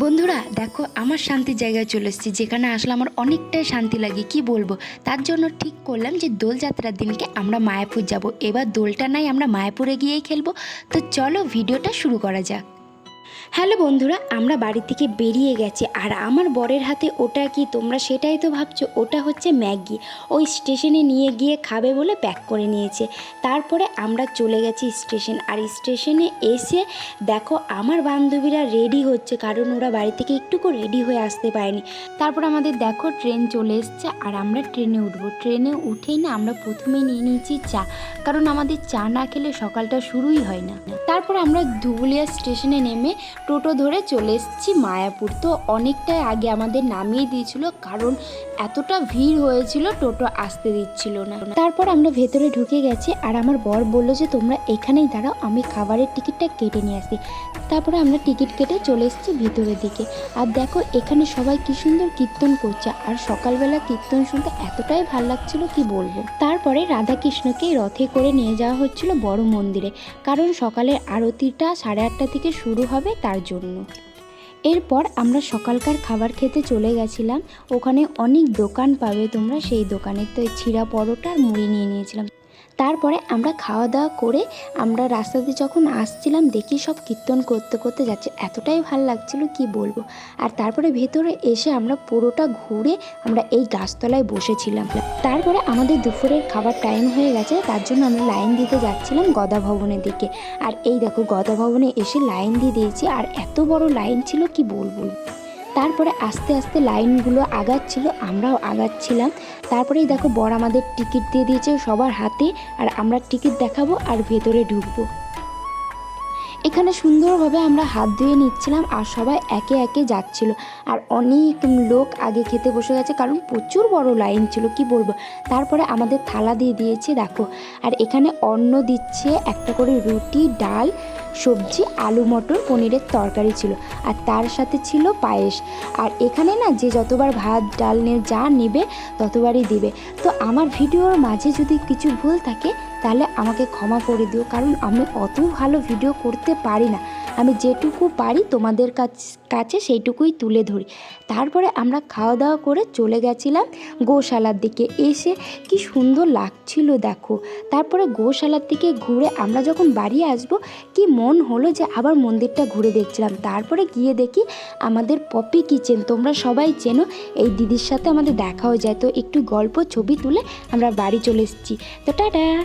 বন্ধুরা, দেখো, আমার শান্তির জায়গায় চলে এসেছি, যেখানে আসলে আমার অনেকটাই শান্তি লাগে, কি বলব? তার জন্য ঠিক করলাম যে দোলযাত্রার দিনকে আমরা মায়াপুর যাব। এবার দোলটা নাই, আমরা মায়াপুরে গিয়েই খেলব। তো চলো, ভিডিওটা শুরু করা যাক। হ্যালো বন্ধুরা, আমরা বাড়ি থেকে বেরিয়ে গেছি আর আমার বরের হাতে ওটা কি তোমরা সেটাই তো ভাবছ? ওটা হচ্ছে ম্যাগি। ওই স্টেশনে নিয়ে গিয়ে খাবে বলে প্যাক করে নিয়েছে। তারপরে আমরা চলে গেছি স্টেশন আর স্টেশনে এসে দেখো আমার বান্ধবীরা রেডি হচ্ছে, কারণ ওরা বাড়ি থেকে একটুকু রেডি হয়ে আসতে পারেনি। তারপর আমাদের দেখো ট্রেন চলে এসছে আর আমরা ট্রেনে উঠবো। ট্রেনে উঠেই না আমরা প্রথমে নিয়ে নিয়েছি চা, কারণ আমাদের চা না খেলে সকালটা শুরুই হয় না। তারপর আমরা ধুবুলিয়া স্টেশনে নেমে টোটো ধরে চলে এসেছি মায়াপুর। তো অনেকটাই আগে আমাদের নামিয়ে দিয়েছিল, কারণ এতটা ভিড় হয়েছিল, টোটো আসতে দিচ্ছিল না। তারপর আমরা ভেতরে ঢুকে গেছি, আর আমার বর বলল যে, তোমরা এখানেই দাঁড়াও, আমি খাবারের টিকিটটা কেটে নিয়ে আসি তারপরে আমরা টিকিট কেটে চলে এসেছি ভিতরের দিকে। আর দেখো, এখানে সবাই কি সুন্দর কীর্তন করছে, আর সকালবেলা কীর্তন শুনতে এতটাই ভালো লাগছিল, কি বলব? তারপরে রাধাকৃষ্ণকে রথে করে নিয়ে যাওয়া হচ্ছিল বড় মন্দিরে, কারণ সকালের আরতিটা সাড়ে আটটা থেকে শুরু হবে। তার জন্য। এরপর আমরা সকালকার খাবার খেতে চলে গেছিলাম। ওখানে অনেক দোকান পাবে তোমরা। সেই দোকানে তো ছিঁড়া পরোটা আর মুড়ি নিয়ে নিয়েছিলাম। তারপরে আমরা খাওয়া দাওয়া করে আমরা রাস্তাতে যখন আসছিলাম, দেখি সব কীর্তন করতে করতে যাচ্ছে। এতটাই ভালো লাগছিল, কি বলব? আর তারপরে ভেতরে এসে আমরা পুরোটা ঘুরে আমরা এই গাছতলায় বসেছিলাম। তারপরে আমাদের দুপুরের খাবার টাইম হয়ে গেছে, তার জন্য আমরা লাইন দিতে যাচ্ছিলাম গদা ভবনের দিকে। আর এই দেখো, গদা ভবনে এসে লাইন দিয়ে দিয়েছি, আর এত বড় লাইন ছিল, কি বলব? তারপরে আস্তে আস্তে লাইনগুলো আগাচ্ছিল, আমরাও আগাচ্ছিলাম। তারপরেই দেখো বর আমাদের টিকিট দিয়ে দিয়েছে সবার হাতে, আর আমরা টিকিট দেখাবো আর ভেতরে ঢুকবো। এখানে সুন্দরভাবে আমরা হাত ধুয়ে নিচ্ছিলাম আর সবাই একে একে যাচ্ছিল। আর অনেক লোক আগে খেতে বসে গেছে, কারণ প্রচুর বড় লাইন ছিল, কি বলব? তারপরে আমাদের থালা দিয়ে দিয়েছে, দেখো। আর এখানে অন্ন দিচ্ছে একটা করে রুটি, ডাল সবজি, আলু, মটর, পনিরের তরকারি ছিল আর তার সাথে ছিল পায়েস। আর এখানে না যে যতবার ভাত, ডাল নিয়ে যা নেবে ততবারই দিবে। তো আমার ভিডিওর মাঝে যদি কিছু ভুল থাকে তাহলে আমাকে ক্ষমা করে দিও, কারণ আমি অত ভালো ভিডিও করতে পারি না। আমি যেটুকু পারি তোমাদের কাছ- সেইটুকুই তুলে ধরি। তারপরে আমরা খাওয়া দাওয়া করে চলে গেছিলাম গোশালার দিকে। এসে কি সুন্দর লাগছিল দেখো। তারপরে গোশালার দিকে ঘুরে আমরা যখন বাড়ি আসব, কি মন হলো যে আবার মন্দিরটা ঘুরে দেখছিলাম। তারপরে গিয়ে দেখি আমাদের পপি কিচেন, তোমরা সবাই চেনো, এই দিদির সাথে আমাদের দেখা হয়ে যায়। তো একটু গল্প, ছবি তুলে আমরা বাড়ি চলে এসেছি। তো টাটা!